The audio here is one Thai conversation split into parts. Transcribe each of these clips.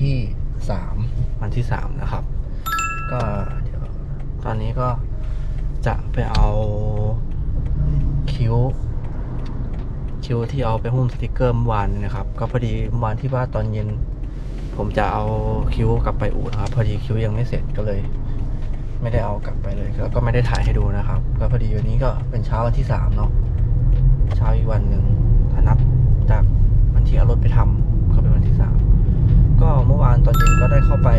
ที่สามวันที่สามนะครับ ก็เดี๋ยวตอนนี้ก็จะไปเอาคิ้ว คิ้วที่เอาไปหุ้มสติกเกอร์เมื่อวานนะครับ ก็พอดีเมื่อวานที่ว่าตอนเย็น ผมจะเอาคิ้วกลับไปอู่นะครับ พอดีคิ้วยังไม่เสร็จก็เลย ไม่ได้เอากลับไปเลยแล้วก็ไม่ได้ถ่ายให้ดูนะครับ ก็พอดีวันนี้ก็เป็นเช้าวันที่สามเนาะเช้าอีกวันหนึ่งถ้านับจากวันที่เอารถไปทำ ก็เมื่อวานตอนเย็นก็ได้เข้าไป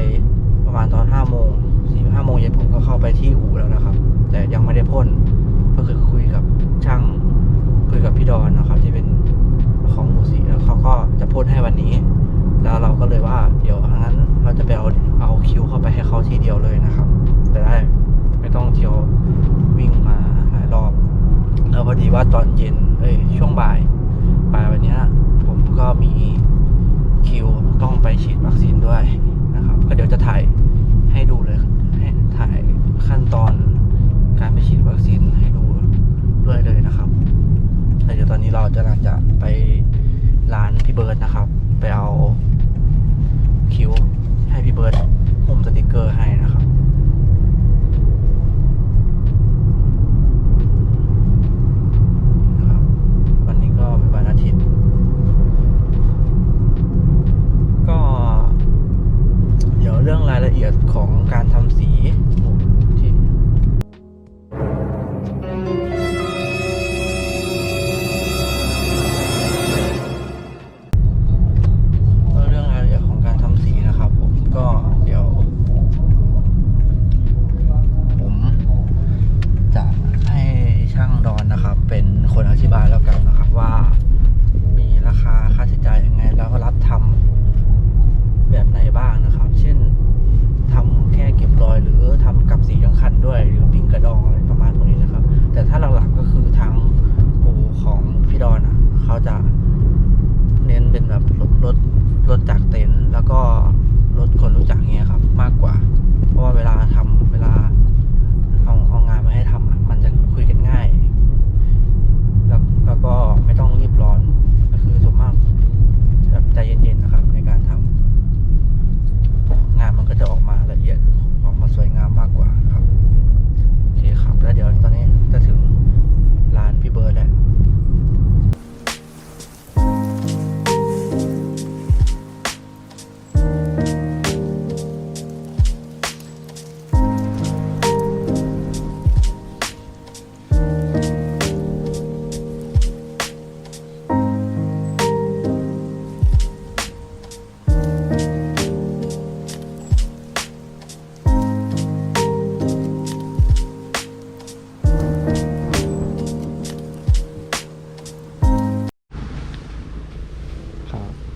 ประมาณตอนห้าโมงสี่ห้าโมงเย็นผมก็เข้าไปที่อู่แล้วนะครับ แต่ยังไม่ได้พ่นก็คือคุยกับช่างคุยกับพี่ดอนนะครับ ที่เป็นของอู่สีแล้วเขาก็จะพ่นให้วันนี้ แล้วเราก็เลยว่าเดี๋ยวงั้นเราจะไปเอาเอาคิวเข้าไปให้เขาทีเดียวเลยนะครับจะได้ไม่ต้องเที่ยววิ่งมาหลายรอบแล้วพอดีว่าตอนเย็นเอ้ยช่วงบ่ายบ่ายวันเนี้ยผมก็มีคิวต้องไปฉีดวัคซีนด้วยนะครับ ก็เดี๋ยวจะถ่ายให้ดูเลยให้ถ่ายขั้นตอนการไปฉีดวัคซีนให้ดูด้วยเลยนะครับแล้วเดี๋ยวตอนนี้เราจะน่าจะไปร้านพี่เบิร์ดนะครับ ไปเอาคิวให้พี่เบิร์ดหุ้มสติกเกอร์ให้นะครับ นะครับวันนี้ก็เป็นวันอาทิตย์ ก็ เดี๋ยวเรื่องรายละเอียด ของการทำ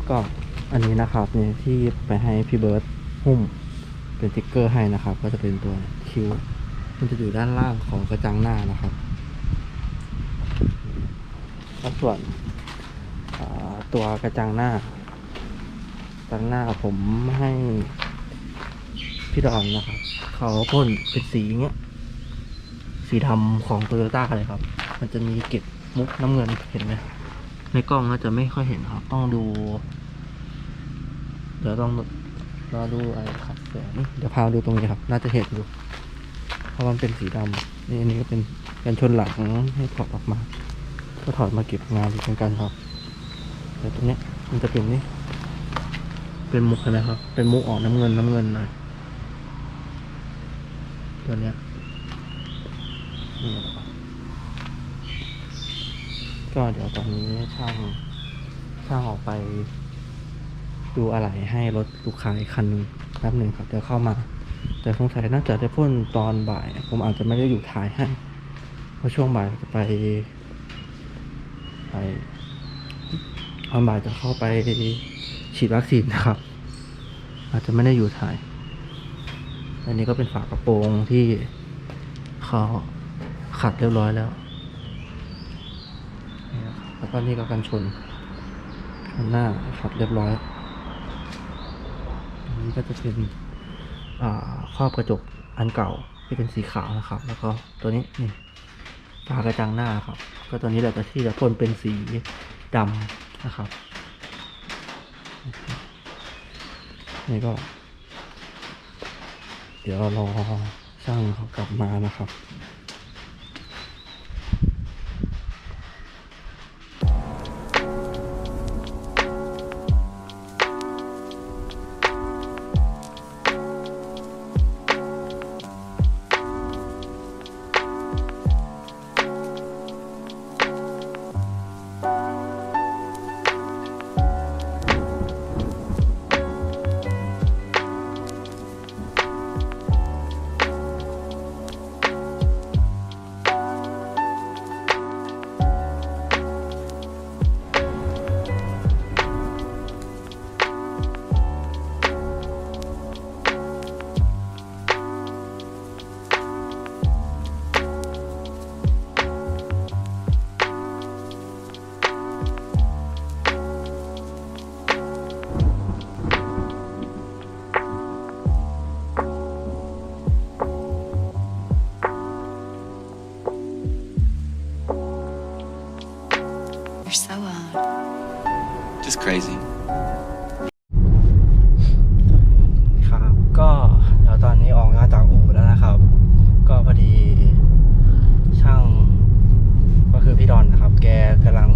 ก็อันนี้นะครับเนี่ยที่ไปให้พี่เบิร์ดหุ้มเป็นติ๊กเกอร์ให้นะครับ ก็จะเป็นตัวคิ้วมันจะอยู่ด้านล่างของกระจังหน้านะครับแล้วส่วนตัวกระจังหน้ากระจังหน้าผมให้พี่ดอนนะครับ เขาพ่นเป็นสีเงี้ยสีดำของโตโยต้าเลยครับ มันจะมีเกล็ดมุกน้ำเงินเห็นไหมในกล้องน่าจะไม่ค่อยเห็นครับ ต้องดู เดี๋ยวต้องรอดูอะไรครับแสงเดี๋ยวพาดูตรงนี้ครับ น่าจะเห็นอยู่เพราะมันเป็นสีดำนี่อันนี้ก็เป็นกันชนหลังให้ถอดออกมา ก็ถอดมาเก็บงานอีกเหมือนกันครับแต่ตรงเนี้ยมันจะเป็นนี่เป็นมุกเห็นไหมครับ เป็นมุกออกน้ำเงินน้ำเงินหน่อยตัวเนี้ยนี่ก็เดี๋ยวตอนนี้ช่างช่างออกไป ดูอะไรให้รถลูกค้าอีกคันนึงแป๊บหนึ่งครับเดี๋ยวเข้ามา แต่สงสัยน่าจะได้พ่นตอนบ่าย ผมอาจจะไม่ได้อยู่ท้ายให้เพราะช่วงบ่ายจะไปไปตอนบ่ายจะเข้าไปฉีดวัคซีนนะครับ อาจจะไม่ได้อยู่ท้าย อันนี้ก็เป็นฝากระโปรงที่เขาขัดเรียบร้อยแล้วนี่ครับแล้วก็นี่ก็กันชนหน้าขัดเรียบร้อย นี้ก็จะเป็นครอบกระจกอันเก่าที่เป็นสีขาวนะครับ แล้วก็ตัวนี้นี่ฝากระจังหน้าครับ ก็ตัวนี้แหละจะที่จะพ่นเป็นสีดำนะครับนี่ก็ เดี๋ยวรอช่างเขากลับมานะครับ crazy. ครับก็เดี๋ยวตอนนี้ออกมาจากอู่แล้วนะครับ ก็พอดีช่างก็คือพี่ดอนนะครับ แกกำลัง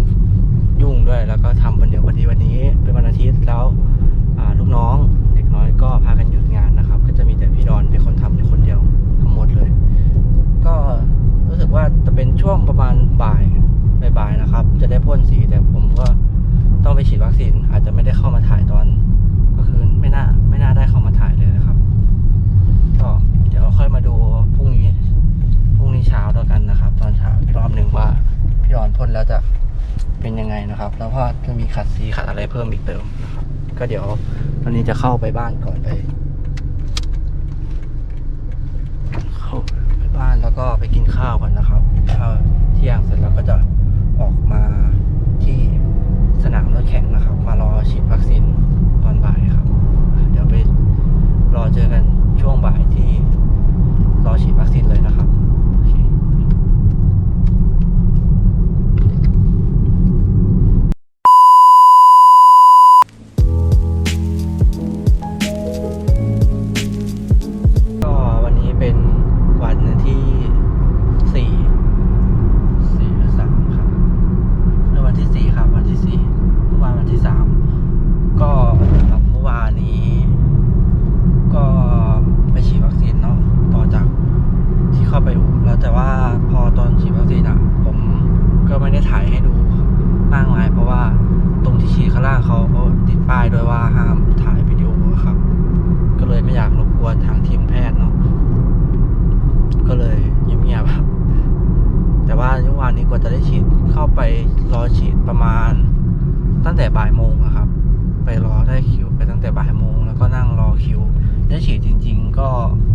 ยุ่งด้วย แล้วก็ทำวันเดียวพอดีวันนี้เป็นวันอาทิตย์แล้วอ่าลูกน้องเด็กน้อยก็พากันหยุดงานนะครับ ก็จะมีแต่พี่ดอนเป็นคนทำอยู่คนเดียวทั้งหมดเลย ก็รู้สึกว่าจะเป็นช่วงประมาณบ่ายบ่ายๆนะครับ จะได้พ่นสีแต่ผมก็ ต้องไปฉีดวัคซีนอาจจะไม่ได้เข้ามาถ่ายตอน ก็คือไม่น่าไม่น่าได้เข้ามาถ่ายเลยนะครับ ก็เดี๋ยวค่อยมาดูพรุ่งนี้พรุ่งนี้เช้าแล้วกันนะครับ ตอนเช้าอีกรอบหนึ่งว่าพี่ดอนพ่นแล้วจะเป็นยังไงนะครับ แล้วก็จะมีขัดสีขัดอะไรเพิ่มอีกเติมนะครับ ก็เดี๋ยวตอนนี้จะเข้าไปบ้านก่อนไปเข้าไปบ้านแล้วก็ไปกินข้าวกันนะครับข้าวเที่ยงเสร็จแล้วก็จะ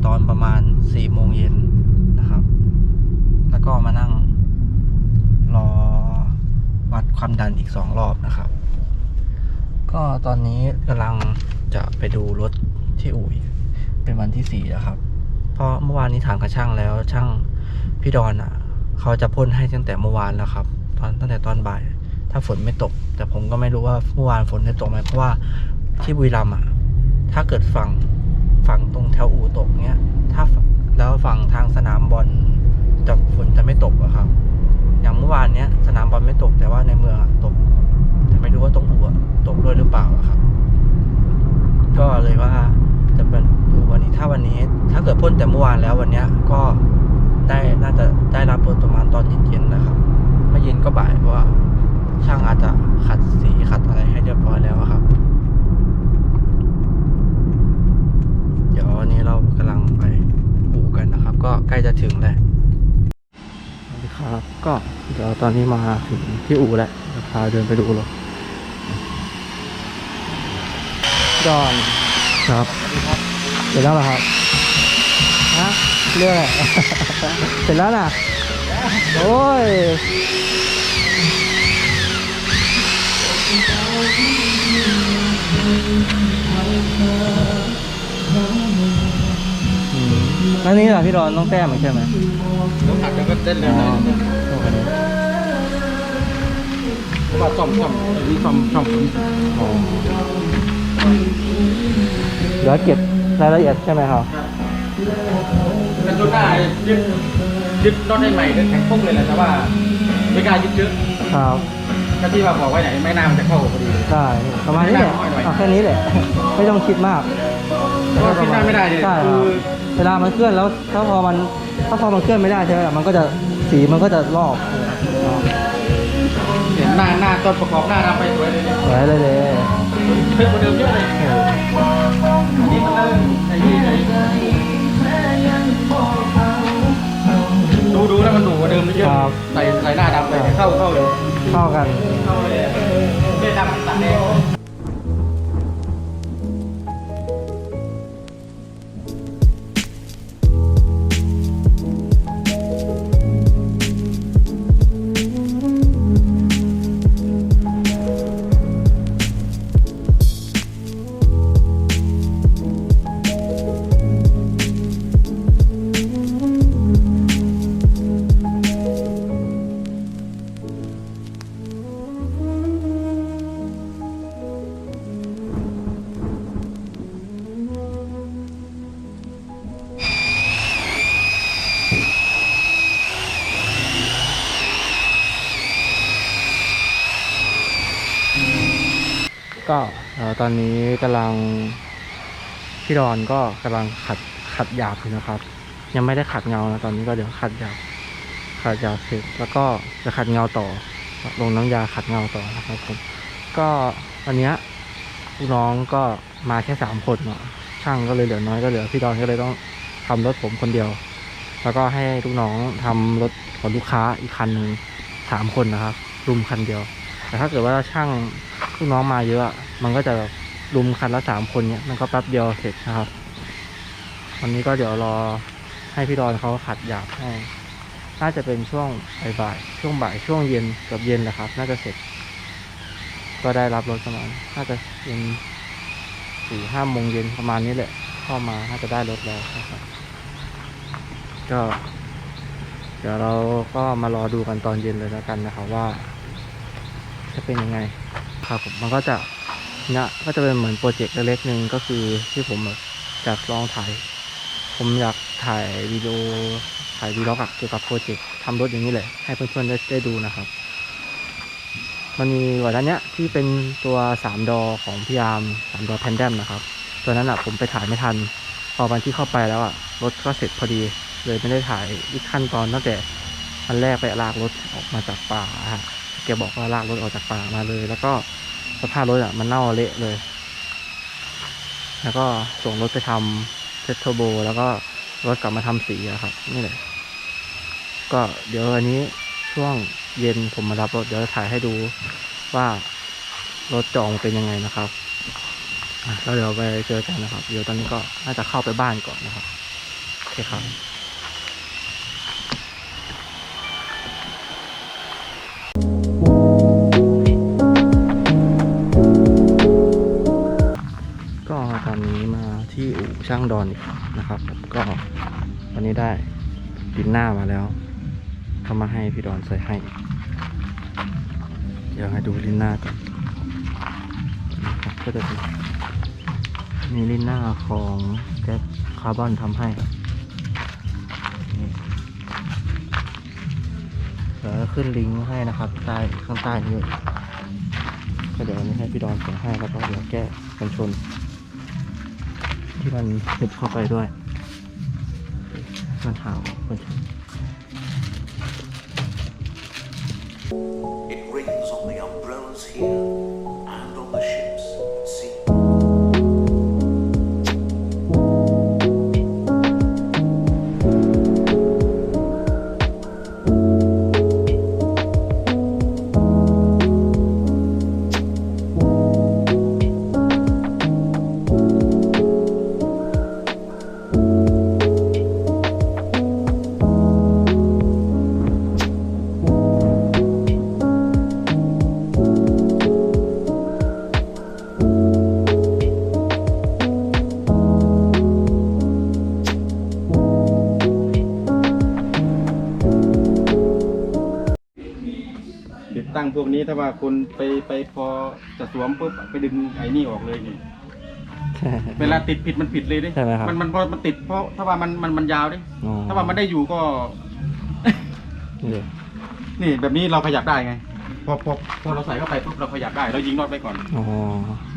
ตอนประมาณสี่โมงเย็นนะครับ แล้วก็มานั่งรอวัดความดันอีกสองรอบนะครับ ก็ตอนนี้กำลังจะไปดูรถที่อู่เป็นวันที่สี่แล้วครับ เพราะเมื่อวานนี้ถามกับช่างแล้วช่างพี่ดอนอะ เขาจะพ่นให้ตั้งแต่เมื่อวานแล้วครับ ตอนตั้งแต่ตอนบ่าย ถ้าฝนไม่ตก แต่ผมก็ไม่รู้ว่าเมื่อวานฝนได้ตกไหมเพราะว่าที่บุรีรัมย์อะ ถ้าเกิดฝั่ง ฝั่งตรงแถวอู่ตกเนี้ย ถ้าแล้วฝั่งทางสนามบอลจะฝนจะไม่ตกอะครับ อย่างเมื่อวานเนี้ยสนามบอลไม่ตกแต่ว่าในเมืองอะตก แต่ไม่รู้ว่าตรงอู่ตกด้วยหรือเปล่าอะครับ ก็เลยว่าจะเป็นดูวันนี้ถ้าวันนี้ ถ้าเกิดพ่นแต่เมื่อวานแล้ววันเนี้ยก็ได้น่าจะได้รับประมาณตอนเย็นๆนะครับไม่เย็นก็บ่ายเพราะว่าช่างอาจจะขัดสีขัดอะไรให้เรียบร้อยแล้วครับ ดี๋ยววันนี้เรากำลังไปอู่กันนะครับ ก็ใกล้จะถึงแล้วสวัสดีครับก็เดี๋ยวตอนนี้มาถึงที่อู่แล้วเดี๋ยวพาเดินไปดูรถดอนครับเสร็จแล้วเหรอครับฮะเรื่องอะไรเสร็จแล้วน่ะโอ้ยอื มแล้วนี่เหรอพี่ดอนต้องแต้มอีกใช่ไหมต้องหักแล้วก็เต้นอ๋เลอยนะโอเคเพราะว่าซ่อมซ่อมอันนี้ซ่อมช่องผมอ๋อเดี๋ยวเก็บรายละเอียดใช่ไหมครับกันจนได้ยึดยึดน็อตให้ใหม่ก็แข็งปุ๊บเลยแหละแต่ว่าไม่กล้ายึดเยอะครับก็ที่ว่าบอกไว้ไหนไม่น่ามันจะเข้าพอดีได้ประมาณนี้แหละไม่ได้เอาแค่นี้แหละ ไม่ต้องคิดมากเพราะว่าคิดได้ไม่ได้เนี่ยใช่คคืรับอ เวลามันเคลื่อนแล้วถ้าพอมันถ้าพอมันเคลื่อนไม่ได้ใช่ไหมล่ะมันก็จะสีมันก็จะลอกเห็นหน้าหน้าต้นประกอบหน้าทำไปสวยเลยเนี่ยสวยเลยเลยเพิ่มกว่าเดิมเยอะเลยเอออันนี้มันเริ่มไอ้นี่ไอ้ดูดูแล้วมันดูกว่าเดิมเยอะใส่ใส่หน้าดำไปเข้าเข้าเลยเข้ากันเข้าเลยไม่ดำตัดแดง ตอนนี้กำลังพี่ดอนก็กำลังขัดขัดหยาบอยู่นะครับ ยังไม่ได้ขัดเงานะตอนนี้ก็เดี๋ยวขัดหยาบขัดหยาบเสร็จแล้วก็จะขัดเงาต่อ ลงน้ำยาขัดเงาต่อนะครับผมก็อันเนี้ยลูกน้องก็มาแค่สามคนเนาะช่างก็เลยเหลือน้อยก็เหลือพี่ดอนก็เลยต้องทำรถผมคนเดียว แล้วก็ให้ลูกน้องทำรถของลูกค้าอีกคันหนึ่งสามคนนะครับรุมคันเดียว แต่ถ้าเกิดว่าช่างลูกน้องมาเยอะ มันก็จะรุมคันละสามคนเนี่ยมันก็แป๊บเดียวเสร็จนะครับ วันนี้ก็เดี๋ยวรอให้พี่ดอนเขาขัดหยาบให้น่าจะเป็นช่วงบ่ายช่วงบ่ายช่วงเย็นกือบเย็นแหละครับ น่าจะเสร็จ ก็ได้รับรถประมาณน่าจะเป็นสี่ห้าโมงเย็นประมาณนี้แหละ เข้ามาน่าจะได้รถแล้วนะครับก็ เดี๋ยวเราก็มารอดูกันตอนเย็นเลยแล้วกันนะครับว่า จะเป็นยังไงครับผมมันก็จะ เนี่ยก็จะเป็นเหมือนโปรเจกต์เล็กๆหนึ่งก็คือที่ผมแบบอยากลองถ่าย ผมอยากถ่ายวิดีโอถ่ายวีล็อกเกี่ยวกับโปรเจกต์ทำรถอย่างนี้เลยให้เพื่อนๆได้ได้ดูนะครับ มันมีก่อนหน้าเนี้ยที่เป็นตัว3ดอของพี่อาร์ม3ดอแพนเดมนะครับ ตัวนั้นอะผมไปถ่ายไม่ทัน พอวันที่เข้าไปแล้วอะรถก็เสร็จพอดี เลยไม่ได้ถ่ายอีกขั้นตอนตั้งแต่วันแรกไปลากรถออกมาจากป่าฮะแกบอกว่าลากรถออกจากป่ามาเลย แล้วก็ สภาพรถอะมันเน่าเละเลย แล้วก็ส่งรถไปทำเซตเทอร์โบ แล้วก็รถกลับมาทำสีอะครับ นี่แหละ ก็เดี๋ยววันนี้ช่วงเย็นผมมารับรถเดี๋ยวจะถ่ายให้ดูว่ารถจองเป็นยังไงนะครับแล้วเดี๋ยวไปเจอกันนะครับ เดี๋ยวตอนนี้ก็น่าจะเข้าไปบ้านก่อนนะครับ โอเคครับางดอนอีกนะครับ ก็วันนี้ได้ดินหน้ามาแล้วเขามาให้พี่ดอนใส่ให้ เดี๋ยวให้ดูลิ้นหน้าก่อนก็จะมีลิ้นหน้าของแก๊สคาร์บอนทำให้ครับเดี๋ยวขึ้นลิงก์ให้นะครับใต้ข้างใต้นี้ก็เดี๋ยววันนี้ให้พี่ดอนส่งให้แล้วก็เดี๋ยวแก้กันชน ที่มันหุบเข้าไปด้วย มันหาวคนชน It rains on the umbrellas here and on the ships วกนี้ถ้าว่าคุณไปไปพอจะสวมปุ๊บไปดึงไอ้นี่ออกเลยนี่เวลาติดผิดมันผิดเลยดิใช่ไหมครับ มันมันพอมันติดเพราะถ้าว่ามันมันมันยาวดิอ๋อถ้าว่ามันได้อยู่ก็ นี่เลยนี่แบบนี้เราขยับได้ไง พอพอพอเราใส่เข้าไปปุ๊บเราขยับได้ เรายิงน็อตไว้ก่อน อ๋อ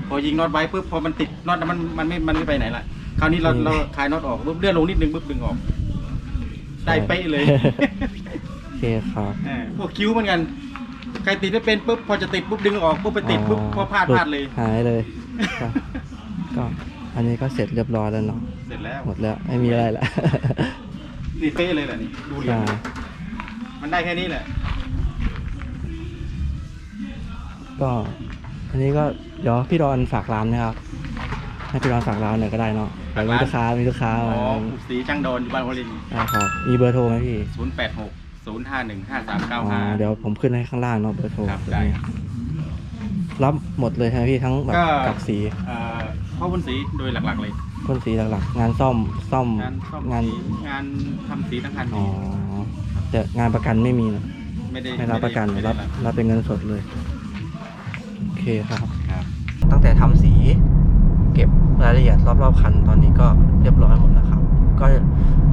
พอยิงน็อตไว้ปุ๊บพอมันติดน็อตแล้วมันมันไม่มันไม่ไปไหนละคราวนี้เรานี่เราคลายน็อตออกปุ๊บเลื่อนลงนิดนึงปุ๊บดึงออก ได้เป๊ะเลย โอเคครับ เออพวกคิ้วเหมือนกัน ใครติดไม่เป็นปุ๊บพอจะติดปุ๊บดึงออกปุ๊บไปติดปุ๊บพอพลาดพลาดเลย หายเลยครับก็อันนี้ก็เสร็จเรียบร้อยแล้วเนาะเสร็จแล้วหมดแล้วไม่มีอะไรละนี่เป๊ะเลยแหละนี่ดูเหรียญใช่มันได้แค่นี้แหละ ก็ อันนี้ก็เดี๋ยวพี่ดอนฝากร้านนะครับให้พี่ดอนฝากร้านหน่อยก็ได้เนาะฝากร้านมีลูกค้ามีลูกค้าอ๋มาอผูกสีช่างโดนอยู่บ้านวลินนะครับมีเบอร์โทรไหมพี่ศูนย์แปดหก ศูนย์ห้าหนึ่งห้าสามเก้าอ๋อห้า เดี๋ยวผมขึ้นให้ข้างล่างเนาะเบอร์โทรครับได้ครับรับหมดเลยใช่ไหมพี่ทั้งแบบก็ กับสีเอ่อพ่อพ่นสีโดยหลักๆเลยพ่นสีหลักๆ งานซ่อมซ่อมงานซ่อมงานสีงานทำสีทั้งคันอ๋อแต่งานประกันไม่มีนะไม่ได้ไม่รับประกันไม่ได้รับรับเป็นเงินสดเลยโอเคครับ ครับ ตั้งแต่ทำสีเก็บรายละเอียดรอบๆคันตอนนี้ก็เรียบร้อยหมดแล้วครับ ก็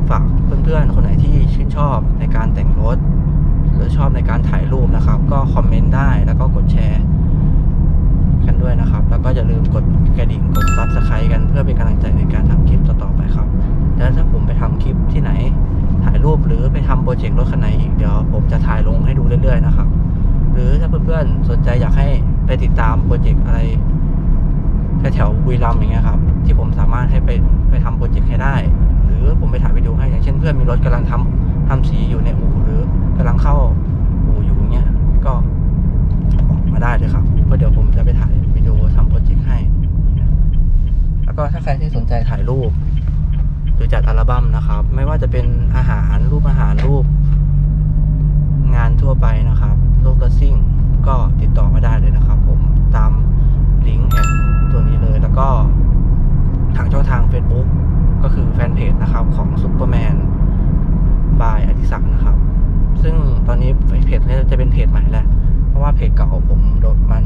ฝากเพื่อนๆ คนไหนที่ชื่นชอบในการแต่งรถ หรือชอบในการถ่ายรูปนะครับ ก็คอมเมนต์ได้แล้วก็กดแชร์กันด้วยนะครับ แล้วก็อย่าลืมกดกระดิ่งกดซับสไครต์กันเพื่อเป็นกำลังใจในการทำคลิปต่อๆไปครับแล้วถ้าผมไปทำคลิปที่ไหนถ่ายรูปหรือไปทำโปรเจกต์รถคันไหนอีกเดี๋ยวผมจะถ่ายลงให้ดูเรื่อยๆนะครับ หรือถ้าเพื่อนๆสนใจอยากให้ไปติดตามโปรเจกต์อะไรแถวๆบุรีรัมอย่างเงี้ยครับที่ผมสาม จะเป็นเพจใหม่แหละ เพราะว่าเพจเก่าผมโดนมัน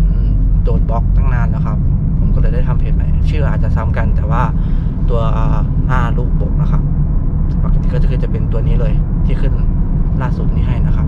โดนบล็อกตั้งนานแล้วครับ ผมก็เลยได้ทำเพจใหม่ ชื่ออาจจะซ้ำกัน แต่ว่าตัวหน้ารูปปกนะครับ ปกติก็จะคือจะเป็นตัวนี้เลยที่ขึ้นล่าสุดนี้ให้นะครับ